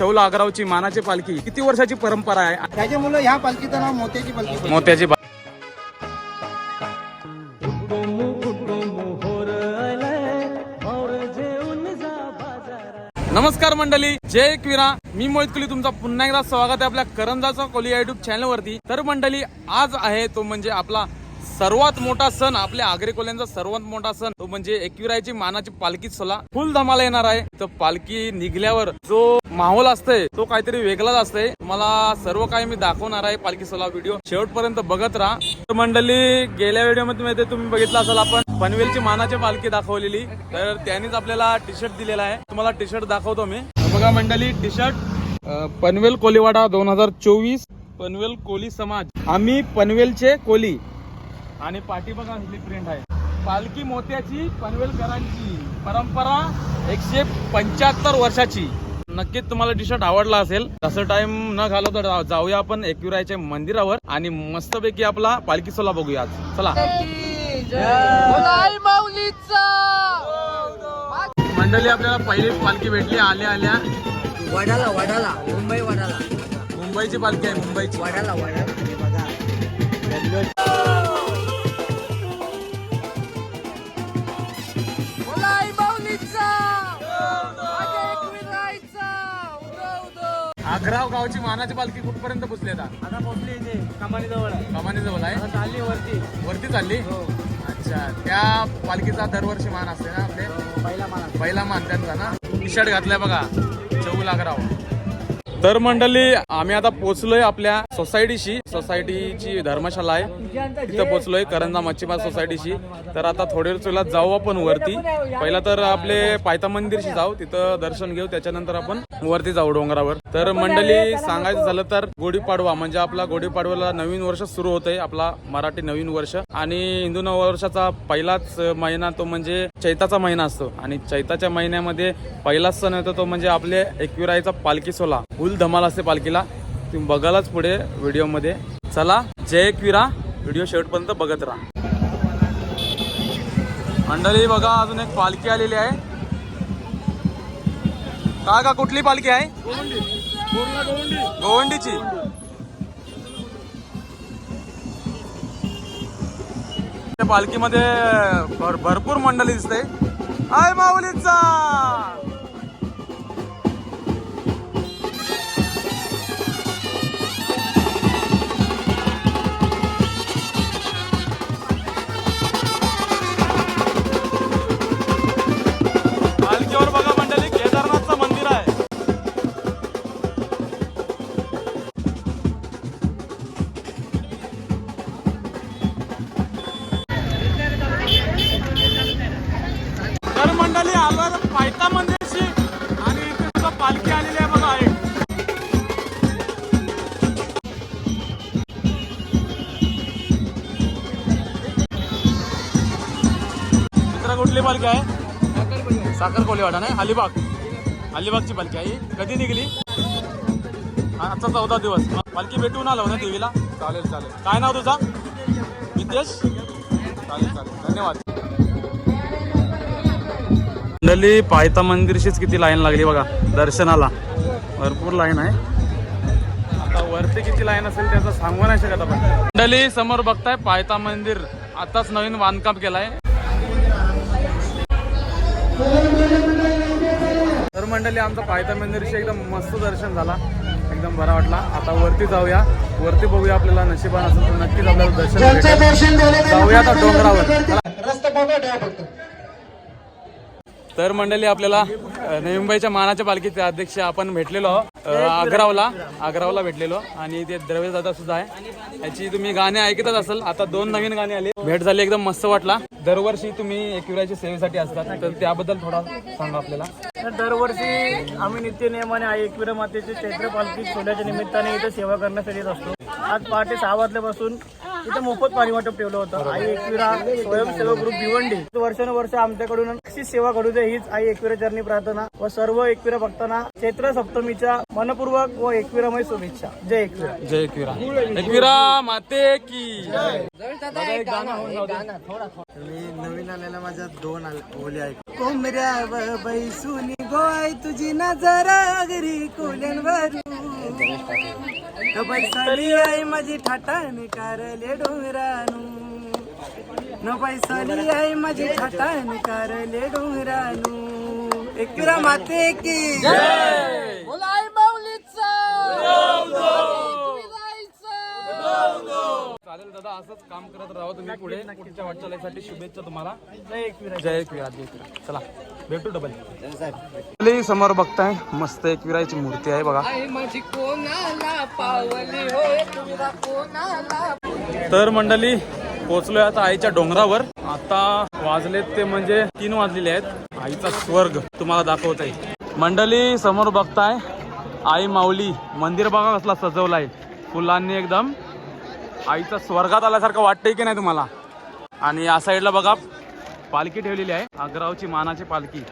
चौल आग्रावची मानाची पालखी. किती वर्षाची परंपरा आहे? त्याच्यामुळे ह्या पालखीचं नाव मोत्याची पालखी. मोत्याची नमस्कार मंडळी जय एकविरा मी मोहित कोली तुमचा पुन्हा एकदा स्वागत आहे आपल्या करंजाचा कोली युट्यूब चॅनल वरती. तर मंडळी आज आहे तो म्हणजे आपला सर्वात मोठा सण आपल्या आगरेकोल्यांचा सर्वात मोठा सण तो म्हणजे एकविरायची मानाची पालखी सोला फुल धमाला येणार आहे. तर पालखी निघल्यावर जो माहोल असतोय तो काहीतरी वेगळाच असतोय. मला सर्व काही मी दाखवणार आहे पालखी सोला व्हिडिओ. शेवटपर्यंत बघत राहा. मंडळी गेल्या व्हिडिओमध्ये तुम्ही बघितलं असाल आपण पनवेलची मानाची पालखी दाखवलेली. तर त्यांनीच आपल्याला टी शर्ट दिलेला आहे. तुम्हाला टी शर्ट दाखवतो मी. बघा मंडळी टी शर्ट पनवेल कोलीवाडा दोन हजार चोवीस पनवेल कोली समाज. आम्ही पनवेलचे कोली. आणि पाठी बघा ही प्रिंट आहे. पालखी मोत्याची पनवेलकरांची परंपरा एकशे पंच्याहत्तर वर्षाची. नक्कीच तुम्हाला टी शर्ट आवडला असेल. तसं टाइम न घालवता जाऊया आपण एकविरायच्या मंदिरावर आणि मस्तपैकी आपला पालखी सोला बघूया चला. मंडळी आपल्याला पहिली पालखी भेटली आल्या आल्या. वडाला वडाला मुंबई वडाला. मुंबईची पालखी आहे मुंबईची. वडाला वडाला. आग्राव गावची मानाची पालखी कुठपर्यंत पोचली आता? आता पोहोचली इथे कमानी जवळ आहे. कमानी जवळ आहे? आता चालली वरती. वरती चालली? अच्छा त्या पालखीचा दरवर्षी मान असते ना आपले? पहिला मला पहिला मान त्यांचा ना? टी शर्ट घातलाय बघा चौल आग्राव तर मंडळी आम्ही आता पोहोचलोय आपल्या सोसायटीशी. सोसायटीची धर्मशाला आहे. तिथं पोहोचलोय करंजा मच्छीमार सोसायटीशी. तर आता थोडे वेळात जाऊ आपण वरती. पहिला तर आपले पायथा मंदिरशी जाऊ. तिथं दर्शन घेऊ. त्याच्यानंतर आपण वरती जाऊ डोंगरावर. तर मंडळी सांगायचं झालं तर गुढीपाडवा म्हणजे आपला गुढीपाडव्याला नवीन वर्ष सुरू होतंय आपला मराठी नवीन वर्ष. आणि हिंदू नववर्षाचा पहिलाच महिना तो म्हणजे चैताचा महिना असतो. आणि चैताच्या महिन्यामध्ये पहिलाच सण येतो तो म्हणजे आपले एकविराईचा पालखी सोला फुल धमाल असते पालखीला. तुम्ही बघालाच पुढे व्हिडिओमध्ये. चला जय एकविरा. व्हिडिओ शेवटपर्यंत बघत राहा. मंडळी बघा अजून एक पालखी आलेली आहे. का का कुठली पालखी आहे? गोवंडीची त्या पालखीमध्ये भर भरपूर मंडळी दिसते आय माऊलीचा! साखर कोलीवाडा नाही अलिबाग. अलिबागची पालखी आहे. ही. कधी निघली? आजचा चौदा दिवस. पालखी भेटून आलो ना देवीला? चालेल चालेल. काय नाव तुझा? नितेश चालेल चालेल. धन्यवाद. मंडळी पायथा मंदिरशीच किती लाईन लागली बघा दर्शनाला. भरपूर लाईन आहे. आता वरती किती लाईन असेल त्याचं सांगू नाही शकत आपण. मंडळी समोर बघताय पायथा मंदिर. आताच नवीन बांधकाम केलाय. तर मंडळी आमचं पायथा मंदिरशी एकदम मस्त दर्शन झाला. एकदम बरा वाटला. आता वरती जाऊया. वरती बघूया आपल्याला नशिबान असेल तर नक्कीच आपल्याला दर्शन. जाऊया आता डोंगरावर. रस्ता तर मंडळी आपल्याला नवी मुंबईच्या मानाच्या पालखीचे अध्यक्ष आपण भेटलेलो आहोत. आग्रावला आग्रावला भेटलेलो. आणि ते द्रव्य दादा सुद्धा आहे. याची तुम्ही गाणे ऐकतच असाल. आता दोन नवीन गाणी आली. भेट झाली एकदम मस्त वाटला. दरवर्षी तुम्ही एकविराच्या सेवेसाठी असतात. तर त्याबद्दल थोडा सांगा आपल्याला. दरवर्षी आम्ही नित्य नियमाने आई एकविरा मातेची चैत्र पालखी सोहळ्याच्या निमित्ताने इथे सेवा करण्यासाठी येत असतो. आज पहाटे सहा वाजल्यापासून इथे मोफत पाणी वाटप ठेवलं होतं. आई एकविरा स्वयंसेवक ग्रुप भिवंडी. वर्षानुवर्ष आमच्याकडून अशी सेवा घडू दे हीच आई एकविरा चरणी प्रार्थना व सर्व एकविरा भक्तांना चैत्र सप्तमीच्या मनपूर्वक व एकविरामय शुभेच्छा. जय एकविरा. जय एकविरा. एकविरा माते की एक. मी नवीन आलेला माझ्या दोन आले- ओली ऐक कोंबऱ्या व बैसुनी गोय तुझी नजर अगरी कोल्यांवरू बैसाली आई माझी ठाटाने कारले डोंगरानू. न बैसाली आई माझी ठाटाने कारले डोंगरानू. एकविरा माते की. चालेल दादा असंच काम करत राहा तुम्ही पुढे. पुढच्या वाटचालीसाठी शुभेच्छा तुम्हाला. जय एकविरा जय एकविरा जय एकविरा चला भेटू डबल समोर बघताय मस्त एकविराची मूर्ती आहे बघा. तर मंडळी पोहोचलोय आता आईच्या डोंगरावर. आता वाजलेत ते म्हणजे तीन वाजलेले आहेत. आईचा स्वर्ग तुम्हाला दाखवत आहे मंडळी समोर बघताय आई माऊली मंदिर बघा कसला सजवलाय. फुलांनी एकदम. आईचा स्वर्गात आल्यासारखं वाटतंय की नाही तुम्हाला? आणि या साईडला बघा पालखी ठेवलेली आहे. आग्रावची मानाची पालखी.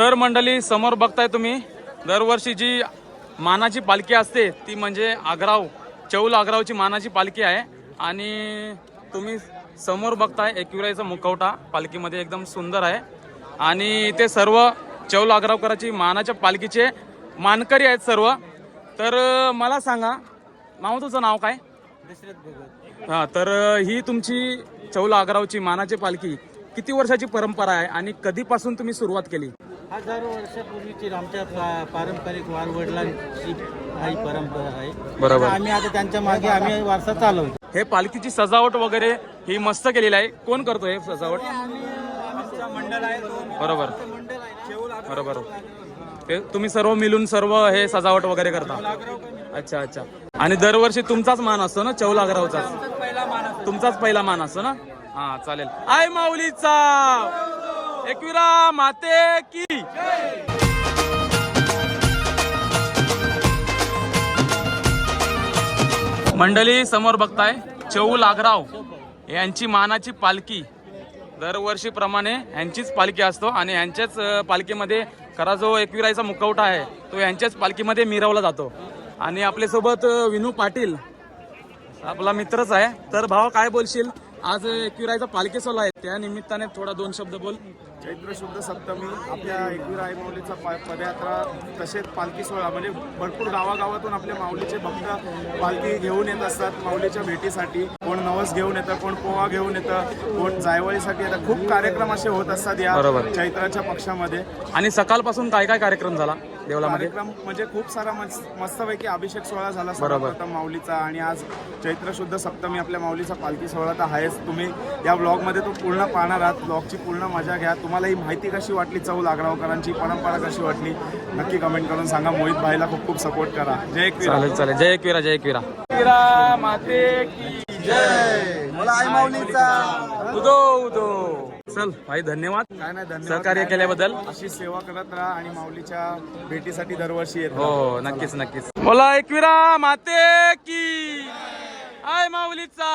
तर मंडळी समोर बघताय तुम्ही दरवर्षी जी मानाची पालखी असते ती म्हणजे आग्राव चौल आग्रावची मानाची पालखी आहे. आणि तुम्ही समोर बघताय एकविराईचा मुखवटा पालखीमध्ये एकदम सुंदर आहे. आणि इथे सर्व चौल आग्रावकराची मानाच्या पालखीचे मानकरी आहेत सर्व. तर मला सांगा नाव तुझं नाव काय? हा तर ही तुमची चौल आग्रावची मानाची पालखी किती वर्षाची परंपरा आहे आणि कधीपासून तुम्ही सुरुवात केली? हजारो वर्षापूर्वीची आमच्या पा- पारंपरिक वारवडिलांची ही परंपरा आहे. बरोबर. आम्ही आता त्यांच्या मागे आम्ही वारसा चालवतो. हे पालखीची सजावट वगैरे ही मस्त केलेली आहे. कोण करतो हे सजावट? मंडळ आहे. दोन बरोबर मंडळ आहे बरोबर. ते तुम्ही सर्व मिळून सर्व हे सजावट वगैरे करता? अच्छा अच्छा. आणि दरवर्षी तुमचाच मान असतो ना? चौल आग्रावचाच तुमचाच पहिला मान असतो ना? हा चालेल. आय माऊलीचा. एकविरा माते की. मंडळी समोर बघताय चौल लागराव यांची मानाची पालखी. दरवर्षीप्रमाणे यांचीच पालखी असतो आणि यांच्याच पालखीमध्ये खरा जो एकविरायचा मुखवटा आहे तो यांच्याच पालखीमध्ये मिरवला जातो. आणि आपल्यासोबत विनू पाटील आपला मित्रच आहे. तर भावा काय बोलशील? आज एकविराईचा पालखी सोहळा आहे. त्या निमित्ताने थोडा दोन शब्द बोल. चैत्र शुद्ध सप्तमी आपल्या एकवीर आई माऊलीचा पा पदयात्रा तसेच पालखी सोहळा म्हणजे भरपूर गावागावातून आपल्या माऊलीचे भक्त पालखी घेऊन येत असतात माऊलीच्या भेटीसाठी. कोण नवस घेऊन येतं कोण पोहा घेऊन येतं कोण जायवळीसाठी येतं. खूप कार्यक्रम असे होत असतात या बरोबर. चैत्राच्या पक्षामध्ये. आणि सकाळपासून काय काय कार्यक्रम झाला? देवळामध्ये? कार्यक्रम म्हणजे खूप सारा मस्त मस्तपैकी अभिषेक सोहळा झाला बरोबर. सर्वप्रथम माऊलीचा आणि आज चैत्र शुद्ध सप्तमी आपल्या माऊलीचा पालखी सोहळा तर आहेच. तुम्ही या ब्लॉगमध्ये तो पूर्ण पाहणार आहात. ब्लॉगची पूर्ण मजा घ्या. तुम्हाला ही माहिती कशी वाटली? चौ लागरावकरांची परंपरा कशी वाटली? नक्की कमेंट करून सांगा. मोहित भाईला खूप खूप सपोर्ट करा. जय एकवीरा. चालेल चालेल. जय एकविरा जय एकविरा. माते की मला आई माऊलीचा. उदो उदो. चल भाई धन्यवाद. काय नाही धन्यवाद. सहकार्य केल्याबद्दल. अशी सेवा करत राहा आणि माऊलीच्या भेटीसाठी दरवर्षी येत हो. हो नक्कीच नक्कीच. बोला एकविरा माते की. आय माऊलीचा.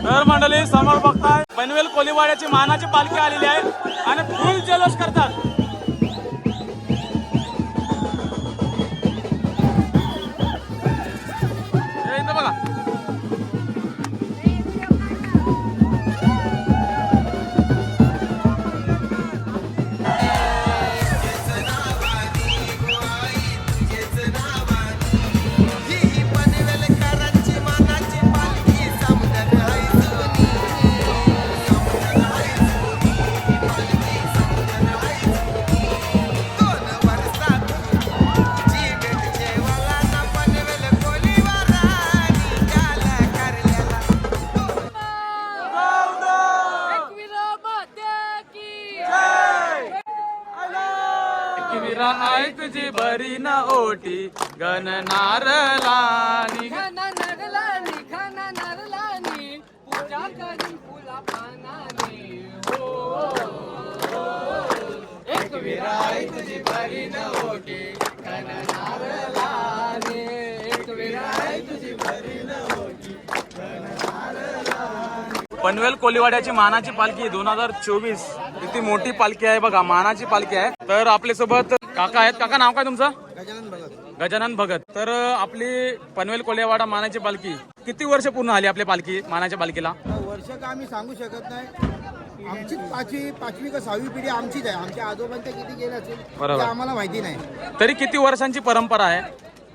तर मंडळी समोर बघताय पनवेल कोलीवाड्याची मानाची पालखी आलेली आहे आणि फुल जल्लोष करतात. भरी न ओटी गणनारला निघाना नरला निघाना नरलानी पूजा करी फुला पानाने हो एक विराई तुझी भरी न ओटी गणनारलाने एक विराई तुझी भरी न पनवेल कोलीवाड्याची मानाची पालखी दोन हजार चोवीस. किती मोठी पालखी आहे बघा मानाची पालखी आहे. तर आपल्यासोबत काका आहेत. काका नाव काय तुमचं? गजानन भगत. तर आपली पनवेल कोलीवाडा मानाची पालखी किती वर्ष पूर्ण आली आपल्या पालखी मानाच्या पालखीला? वर्ष का आम्ही सांगू शकत नाही. आमचीच पाचवी पाचवी का सहावी पिढी आमचीच आहे. आमच्या आजोबांच्या किती गेले असेल बरोबर. आम्हाला माहिती नाही. तरी किती वर्षांची परंपरा आहे?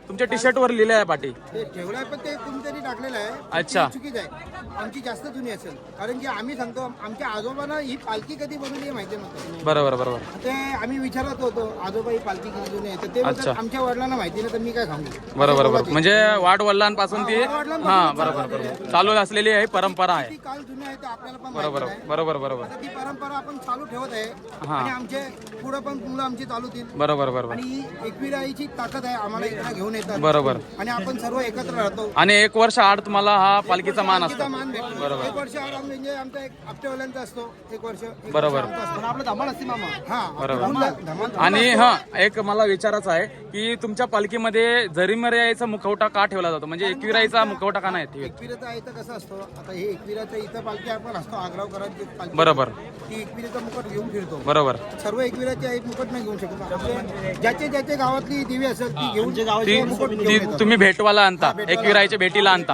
तुमच्या टी शर्ट वर लिहिलं आहे पाठी ते ठेवलं आहे पण ते कुणीतरी टाकलेलं आहे. अच्छा. ते चुकीचं आहे. आमची जास्त जुनी असेल. कारण की आम्ही सांगतो आमच्या आजोबांना ही पालखी कधी बनवली हे माहिती नव्हतं बरोबर बरोबर. ते आम्ही विचारत होतो आजोबा ही पालखी किती जुनी आहे? तर ते बोलतात, अच्छा. आमच्या वडिलांना माहिती नाही तर मी काय सांगू? बरोबर बरोबर. म्हणजे वाढ वडिलांपासून ती हा बरोबर बरोबर. चालू असलेली आहे परंपरा ती आहे काल जुनी आहे आपल्याला पण बरोबर नाही बरोबर बरोबर. आता ती परंपरा आपण चालू ठेवत आहे. हा. आणि आमचे पुढे पण मुलं आमची चालू होतील. बरोबर बरोबर. आणि ही एकविराईची ताकद आहे आम्हाला इकडे घेऊन येतात. बरोबर. आणि आपण सर्व एकत्र राहतो. आणि एक वर्ष आड तुम्हाला हा पालखीचा मान असतो. मान भेटतो. बरोबर. एक वर्ष आराम म्हणजे आमचा एक हप्त्यावाल्यांचा असतो. एक वर्ष एक बरोबर. वर्ष आमचा असतो. आपलं धमाल असते मामा. हा. बरोबर. धमाल- धमाल- धमाल आणि. हा एक मला विचारायचं आहे की तुमच्या पालखीमध्ये जरीमर्याचा मुखवटा का ठेवला जातो? म्हणजे एकविराईचा मुखवटा का नाही? ठेवत? एकविराचा आहे तर कसं असतो? आता हे एकविराचं इथं पालखी आपण असतो आग्रावकरांची पालखी. बरोबर. ती एकविराचा मुकुट घेऊन फिरतो. बरोबर. सर्व एकविराचे एक मुकुट नाही घेऊन शकत. आपले ज्याचे ज्याचे गावातली दिवी असेल ती घेऊन ती मुकुट घेऊन ती. तुम्ही भेटवाला आणता एकविराईच्या भेटीला आणता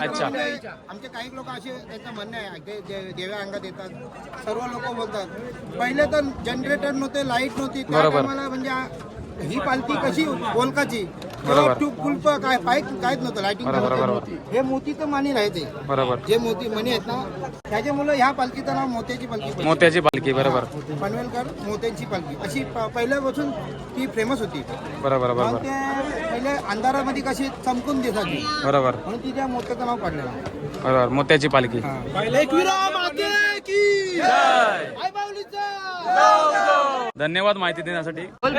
अच्छा आमचे काही लोक असे त्यांचं म्हणणं आहे ते दे- देव्या अंगात येतात सर्व लोक बोलतात पहिले तर जनरेटर नव्हते लाइट नव्हती त्या बरोबर. टायमाला म्हणजे ही पालखी कशी? बोलकाची बरोबर. ट्यूब कुल्प काय पाईप काहीच नव्हतं. लाईटिंग बरोबर. हे मोती तर मानी राहायचे. बरोबर. जे मोती मणी आहेत ना त्याच्यामुळे ह्या पालखीचं नाव मोत्याची पालखी. पडली. मोत्याची पालखी बरोबर. पनवेलकर मोत्यांची पालखी. अशी प- पहिल्यापासून ती फेमस होती. बरोबर मग बरोबर ते पहिले अंधारामध्ये कशी चमकून दिसायची. बरोबर. म्हणून तिच्या मोत्याचं नाव पडलेलं आहे. बरोबर मोत्याची पालखी. धन्यवाद माहिती देण्यासाठी. आई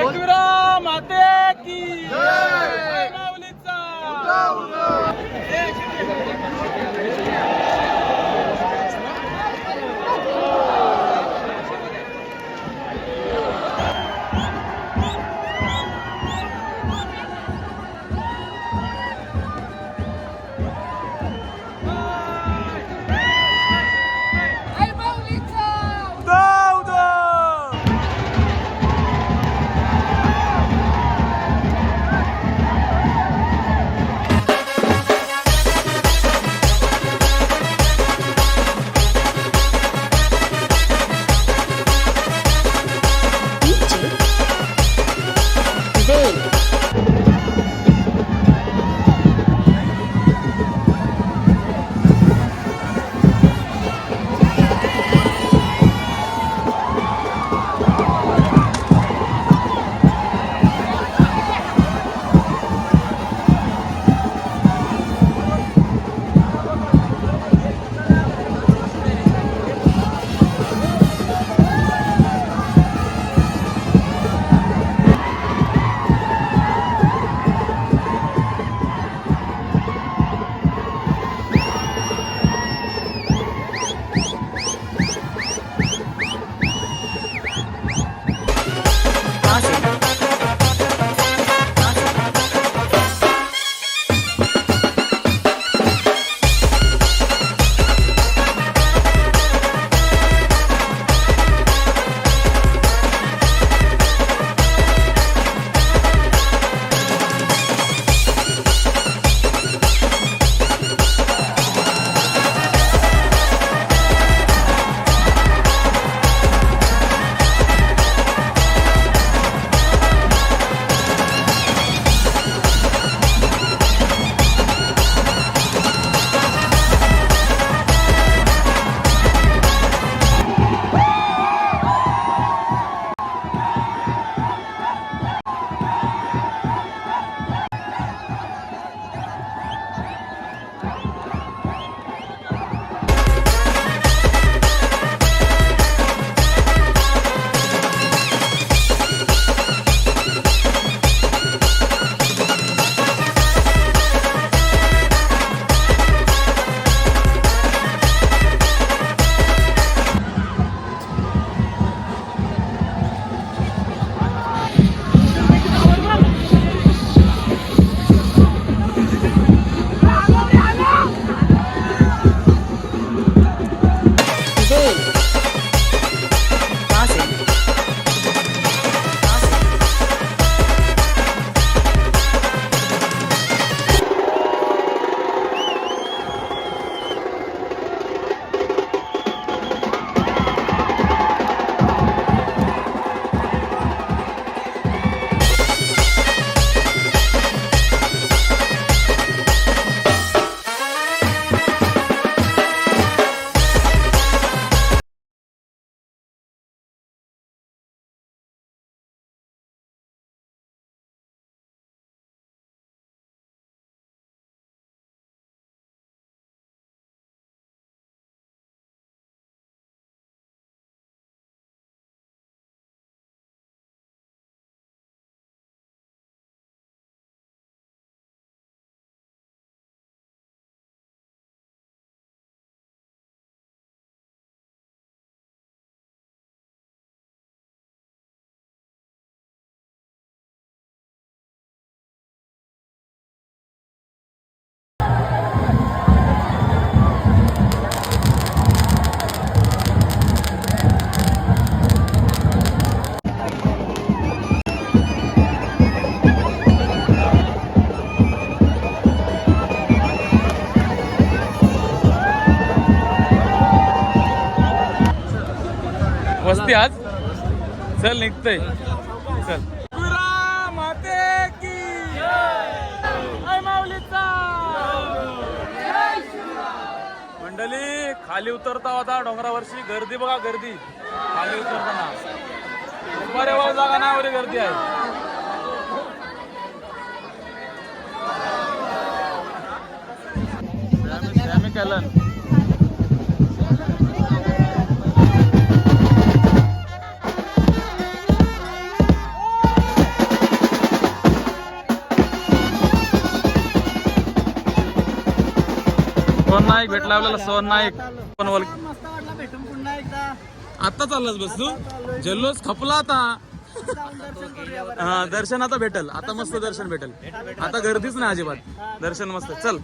निघते आज. चल निघतंय. चल. मंडळी खाली उतरता होता डोंगरावरची गर्दी बघा गर्दी. खाली उतरताना. बरे वर जागा नाही एवढी गर्दी आहे. कॅलन नाईक भेटला आपल्याला सोन नाईक. पण वल मस्त वाटला भेटून पुन्हा एकदा. आता चाललास बस तू? जल्लोष खपला आता. हा दर्शन आता भेटल. आता मस्त दर्शन भेटल. आता गर्दीच नाही अजिबात. दर्शन मस्त. चल.